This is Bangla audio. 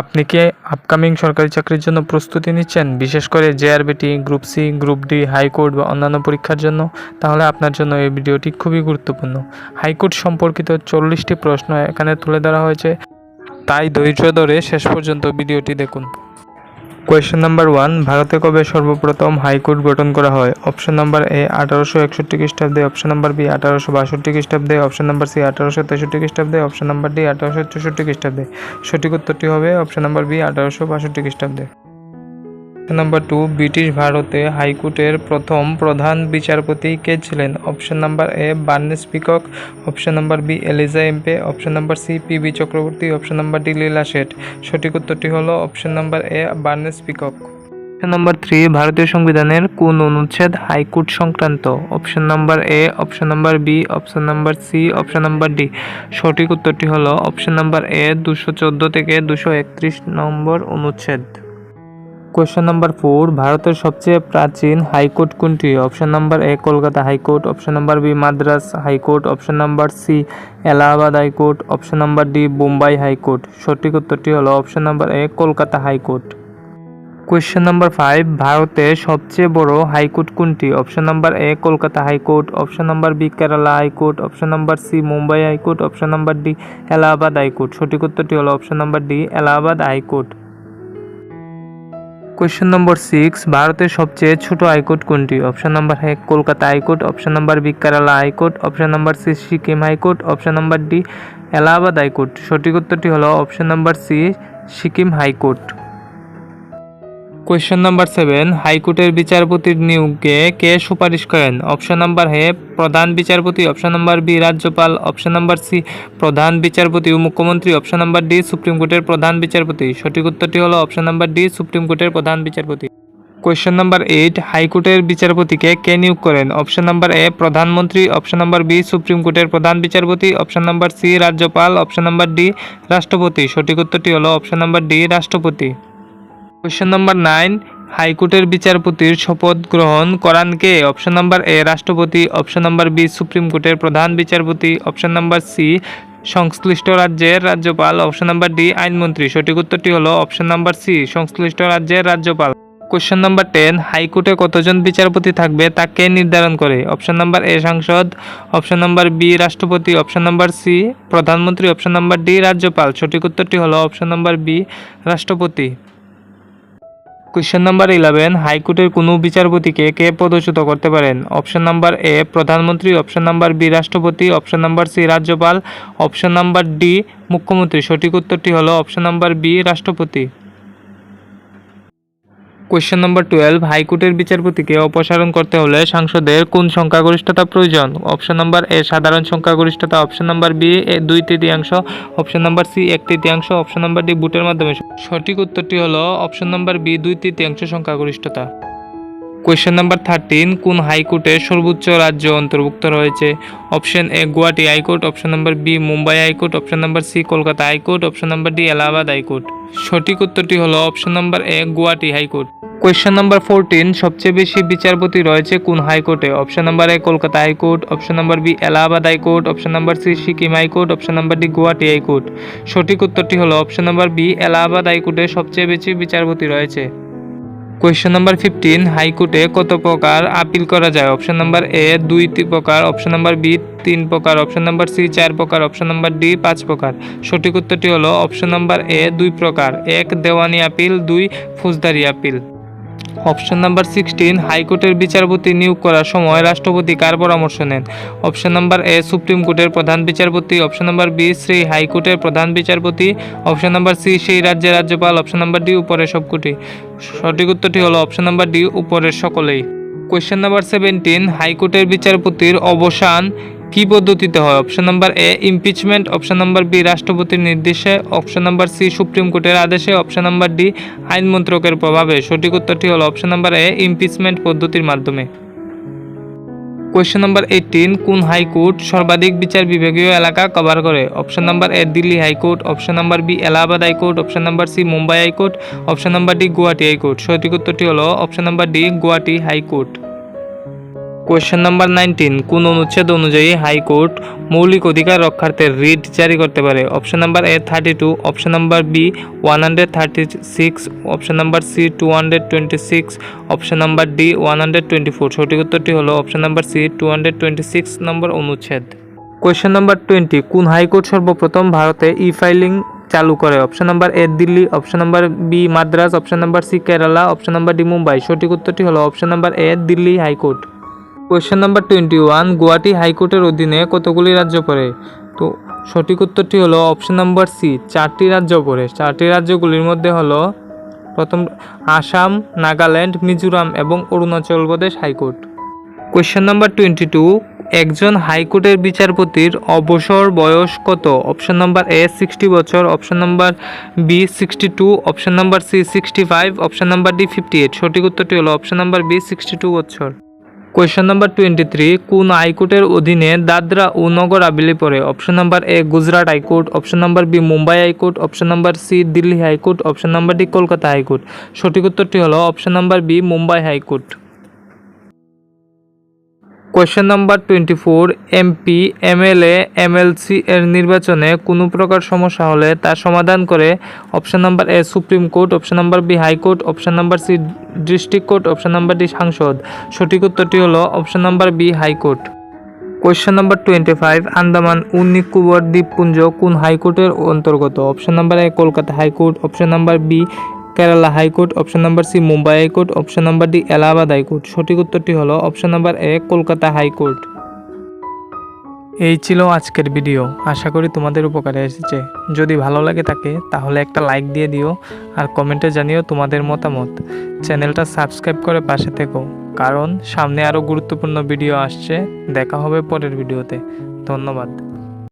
আপনি কি আপকামিং সরকারি চাকরির জন্য প্রস্তুতি নিচ্ছেন? বিশেষ করে JRBT group C group D high court বা অন্যান্য পরীক্ষার জন্য? তাহলে আপনার জন্য এই ভিডিওটি খুবই গুরুত্বপূর্ণ। হাইকোর্ট সম্পর্কিত চল্লিশটি প্রশ্ন এখানে তুলে ধরা হয়েছে। তাই ধৈর্য ধরে শেষ পর্যন্ত ভিডিওটি দেখুন। কোয়েশ্চেন নাম্বার ওয়ান ভারতে কবে সর্বপ্রথম হাইকোর্ট গঠন করা হয়? অপশন নাম্বার এ আঠারোশো একষট্টি খ্রিস্টাব্দে। অপশন নাম্বার বি আঠারোশো বাষট্টি খ্রিস্টাব্দে। অপশন নাম্বার সি আঠারোশো তেষট্টি খ্রিস্টাব্দে। অপশন নাম্বার ডি আঠারোশো চৌষট্টি খ্রিস্টাব্দে। সঠিক উত্তরটি হবে অপশন নাম্বার বি আঠারোশো বাষট্টি খ্রিস্টাব্দে। নাম্বার টু ব্রিটিশ ভারতে হাইকোর্টের প্রথম প্রধান বিচারপতি কে ছিলেন option number A Barnes Peacock option number B Elijah Impey option number C P B Chakraborty option number D Leela Seth সঠিক উত্তরটি হলো option number A Barnes Peacock option number three ভারতীয় সংবিধানের কোন অনুচ্ছেদ হাইকোর্ট সংক্রান্ত option number A option number B option number C option number D সঠিক উত্তরটি হলো অপশন নাম্বার এ দুশো চোদ্দ থেকে দুশো একত্রিশ নম্বর অনুচ্ছেদ কোয়েশ্চেন নাম্বার ফোর ভারতের সবচেয়ে প্রাচীন হাইকোর্ট কোনটি? Option number A Kolkata high court. Option number B Madras high court. Option number C Allahabad high court. Option number D Bombay high court. সঠিক উত্তরটি হলো option number A Kolkata high court. Question number five ভারতে সবচেয়ে বড় হাইকোর্ট কোনটি? Option number A Kolkata high court. Option number B Kerala high court. Option number C Mumbai high court. Option number D Allahabad high court. সঠিক উত্তরটি হলো option number D Allahabad high court. Question number six ভারতের সবচেয়ে ছোট হাইকোর্ট কোনটি? অপশন নাম্বার এক, Kolkata high court option number B, Kerala high court option number C, Sikkim high court option number D, Allahabad high court. সঠিক উত্তরটি হলো option number C, Sikkim high court. Question number seven হাইকোর্টের বিচারপতির নিয়োগে কে সুপারিশ করেন অপশন নাম্বার হে প্রধান বিচারপতি অপশন নাম্বার বি রাজ্যপাল অপশন নাম্বার সি প্রধান বিচারপতি ও মুখ্যমন্ত্রী অপশন নাম্বার ডি সুপ্রিম কোর্টের প্রধান বিচারপতি সঠিক উত্তরটি হলো অপশন নাম্বার ডি সুপ্রিম কোর্টের প্রধান বিচারপতি কোয়েশ্চেন নাম্বার এইট হাইকোর্টের বিচারপতিকে কে নিয়োগ করেন অপশন নাম্বার এ প্রধানমন্ত্রী অপশন নাম্বার বি সুপ্রিম কোর্টের প্রধান বিচারপতি অপশন নাম্বার সি রাজ্যপাল অপশন নাম্বার ডি রাষ্ট্রপতি সঠিক উত্তরটি হলো অপশন নাম্বার ডি রাষ্ট্রপতি কোয়েশ্চেন নাম্বার নাইন হাইকোর্টের বিচারপতির শপথ গ্রহণ করান কে? অপশন নাম্বার এ রাষ্ট্রপতি। অপশন নাম্বার বি সুপ্রিম কোর্টের প্রধান বিচারপতি। অপশন নাম্বার সি সংশ্লিষ্ট রাজ্যের রাজ্যপাল। অপশন নাম্বার ডি আইনমন্ত্রী। সঠিক উত্তরটি হলো অপশন নাম্বার সি সংশ্লিষ্ট রাজ্যের রাজ্যপাল। কোশ্চেন নাম্বার টেন হাইকোর্টে কতজন বিচারপতি থাকবে তা কে নির্ধারণ করে? অপশন নাম্বার এ সাংসদ। অপশন নাম্বার বি রাষ্ট্রপতি। অপশন নাম্বার সি প্রধানমন্ত্রী। অপশন নাম্বার ডি রাজ্যপাল। সঠিক উত্তরটি হলো অপশন নাম্বার বি রাষ্ট্রপতি। কোয়েশ্চেন নাম্বার ইলেভেন হাইকোর্টের কোনো বিচারপতিকে কে পদচ্যুত করতে পারেন? অপশন নাম্বার এ প্রধানমন্ত্রী অপশন নাম্বার বি রাষ্ট্রপতি অপশন নাম্বার সি রাজ্যপাল অপশন নাম্বার ডি মুখ্যমন্ত্রী সঠিক উত্তরটি হলো অপশন নাম্বার বি রাষ্ট্রপতি কোয়েশ্চেন নাম্বার টুয়েলভ হাইকোর্টের বিচারপতিকে অপসারণ করতে হলে সাংসদের কোন সংখ্যাগরিষ্ঠতা প্রয়োজন? অপশন নাম্বার এ সাধারণ সংখ্যাগরিষ্ঠতা। অপশন নাম্বার বি দুই তৃতীয়াংশ। অপশন নাম্বার সি এক তৃতীয়াংশ। অপশন নাম্বার ডি ভোটের মাধ্যমে সঠিক উত্তরটি হলো অপশন নাম্বার বি দুই তৃতীয়াংশ সংখ্যাগরিষ্ঠতা। কোয়েশ্চেন নাম্বার থার্টিন কোন হাইকোর্টের সর্বোচ্চ রাজ্য অন্তর্ভুক্ত রয়েছে? Option A Guwahati high court option number B Mumbai high court option number C Kolkata high court option number D Allahabad high court সঠিক উত্তরটি হলো option number A Guwahati high court question number fourteen সবচেয়ে বেশি বিচারপতি রয়েছে কোন হাইকোর্টে? Option number A Kolkata high court. Option number B Allahabad high court. Option number C Sikkim high court. Option number D Guwahati high court. সঠিক উত্তরটি হলো অপশন নাম্বার বি এলাহাবাদ হাইকোর্টে সবচেয়ে বেশি বিচারপতি রয়েছে। কোয়েশ্চেন নাম্বার ফিফটিন হাইকোর্টে কত প্রকার আপিল করা যায়? অপশন নাম্বার এ দুই তি- প্রকার। অপশন নাম্বার বি তিন প্রকার। অপশন নাম্বার সি চার প্রকার। অপশন নাম্বার ডি পাঁচ প্রকার। সঠিক উত্তরটি হলো অপশন নাম্বার এ দুই প্রকার। এক, দেওয়ানি আপিল, দুই, ফৌজদারি আপিল। অপশন নাম্বার সিক্সটিন, হাইকোর্টের বিচারপতি নিয়োগ করার সময় রাষ্ট্রপতি কার পরামর্শ নেন? অপশন নাম্বার এ, সুপ্রিম কোর্টের প্রধান বিচারপতি। অপশন নাম্বার বি শ্রী হাইকোর্টের প্রধান বিচারপতি। অপশন নাম্বার সি, সেই রাজ্যের রাজ্যপাল। অপশন নাম্বার ডি, উপরের সবকটি। সঠিক উত্তরটি হলো অপশন নাম্বার ডি, উপরের সকলেই। কোয়েশ্চেন নাম্বার সেভেন্টিন, হাইকোর্টের বিচারপতির অবসান কি পদ্ধতিতে হয়? Option number A impeachment option number B রাষ্ট্রপতির নির্দেশে. অপশন নাম্বার সি সুপ্রিম কোর্টের আদেশে। অপশন নাম্বার ডি আইন মন্ত্রকের প্রভাবে। সঠিক উত্তরটি হলো অপশন নাম্বার এ ইমপিচমেন্ট পদ্ধতির মাধ্যমে। কোয়েশ্চেন নাম্বার এইটিন কোন হাইকোর্ট সর্বাধিক বিচার বিভাগীয় এলাকা কভার করে? Option number A Delhi high court. Option number B Allahabad high court. Option number C Mumbai high court. Option number D Guwahati high court. সঠিক উত্তরটি হলো option number D Guwahati high court. Question number nineteen কোন অনুচ্ছেদ অনুযায়ী হাইকোর্ট মৌলিক অধিকার রক্ষার্থে রিট জারি করতে পারে option number A thirty two option number B one hundred thirty six option number C two hundred twenty six option number D one hundred twenty four সঠিক উত্তরটি হলো option number C two hundred twenty six number অনুচ্ছেদ কোয়েশ্চেন নাম্বার টোয়েন্টি কোন হাইকোর্ট সর্বপ্রথম ভারতে ই ফাইলিং চালু করে option number A Delhi option number B Madras option number C Kerala option number D Mumbai সঠিক উত্তরটি হলো option number A Delhi high court question number twenty one Guwahati হাইকোর্টের অধীনে কতগুলি রাজ্য পড়ে? তো সঠিক উত্তরটি হলো অপশন নাম্বার সি চারটি রাজ্য পড়ে। চারটি রাজ্যগুলির মধ্যে হলো প্রথম আসাম, নাগাল্যান্ড, মিজোরাম এবং Arunachal Pradesh high court question number twenty two একজন হাইকোর্টের বিচারপতির অবসর বয়স কত? অপশন নাম্বার এ সিক্সটি বছর। Option number B sixty two option number C sixty five option number D fifty eight সঠিক উত্তরটি হলো option number B sixty two বছর। কোয়েশ্চেন নাম্বার টোয়েন্টি থ্রি কোন হাইকোর্টের অধীনে দাদরা ও নগর আবেলি পড়ে? Option number A Gujarat high court. Option number B Mumbai high court. Option number C Delhi high court. Option number D Kolkata high court. সঠিক উত্তরটি হলো option number B Mumbai high court. Question number twenty four MP MLA MLC এর নির্বাচনে কোনো প্রকার সমস্যা হলে তা সমাধান করে option number A supreme court option number B high court option number C district court option number D সাংসদ সঠিক উত্তরটি হলো option number B high court question number twenty five Andaman ও নিকোবর দ্বীপপুঞ্জ কোন হাইকোর্টের অন্তর্গত? Option number A Kolkata high court option number B Kerala high court, option number C, Mumbai high court, option number D, Allahabad high court. সঠিক উত্তরটি হলো option number A, Kolkata high court. এই ছিল আজকের ভিডিও। আশা করি তোমাদের উপকারে এসেছে। যদি ভালো লাগে থাকে তাহলে একটা লাইক দিয়ে দিও আর কমেন্টে জানিও তোমাদের মতামত। চ্যানেলটা সাবস্ক্রাইব করে পাশে থেকো। কারণ সামনে আরও গুরুত্বপূর্ণ ভিডিও আসছে। দেখা হবে পরের ভিডিওতে। ধন্যবাদ।